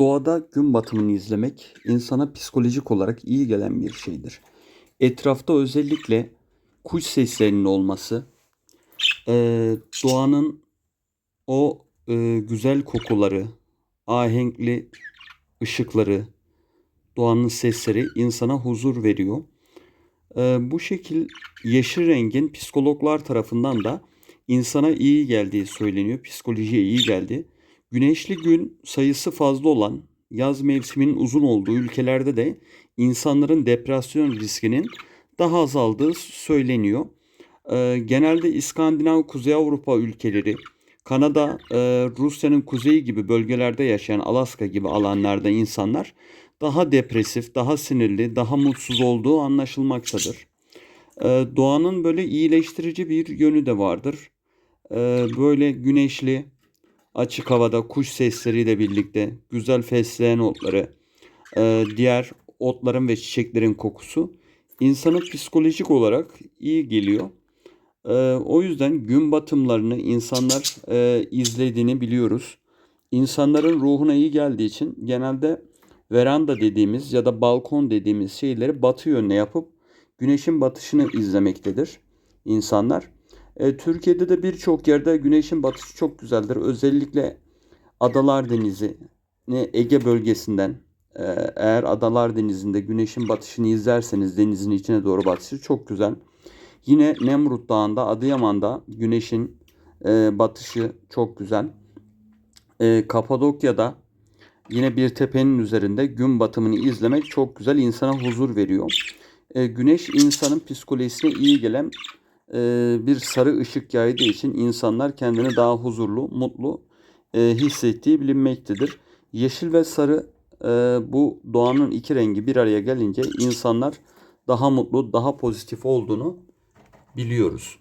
Doğada gün batımını izlemek insana psikolojik olarak iyi gelen bir şeydir. Etrafta özellikle kuş seslerinin olması, eee, doğanın o eee, güzel kokuları, ahenkli ışıkları, doğanın sesleri insana huzur veriyor. Eee, bu şekil yeşil rengin psikologlar tarafından da insana iyi geldiği söyleniyor. Psikolojiye iyi geldi. Güneşli gün sayısı fazla olan, yaz mevsiminin uzun olduğu ülkelerde de insanların depresyon riskinin daha azaldığı söyleniyor. Eee, genelde İskandinav, Kuzey Avrupa ülkeleri, Kanada, eee, Rusya'nın kuzeyi gibi bölgelerde yaşayan Alaska gibi alanlarda insanlar daha depresif, daha sinirli, daha mutsuz olduğu anlaşılmaktadır. Eee, doğanın böyle iyileştirici bir yönü de vardır. Eee, böyle güneşli, açık havada kuş sesleriyle birlikte güzel fesleğen otları, eee, diğer otların ve çiçeklerin kokusu insana psikolojik olarak iyi geliyor. Eee, o yüzden gün batımlarını insanlar eee, izlediğini biliyoruz. İnsanların ruhuna iyi geldiği için genelde veranda dediğimiz ya da balkon dediğimiz şeyleri batı yönüne yapıp güneşin batışını izlemektedir insanlar. E, Türkiye'de de birçok yerde güneşin batışı çok güzeldir. Özellikle Adalar Denizi, Ege bölgesinden e, eğer Adalar Denizi'nde güneşin batışını izlerseniz denizin içine doğru batışı çok güzel. Yine Nemrut Dağı'nda, Adıyaman'da güneşin e, batışı çok güzel. E, Kapadokya'da yine bir tepenin üzerinde gün batımını izlemek çok güzel, insana huzur veriyor. E, güneş insanın psikolojisine iyi gelen bir sarı ışık yaydığı için insanlar kendini daha huzurlu, mutlu e, hissettiği bilinmektedir. Yeşil ve sarı e, bu doğanın iki rengi bir araya gelince insanlar daha mutlu, daha pozitif olduğunu biliyoruz.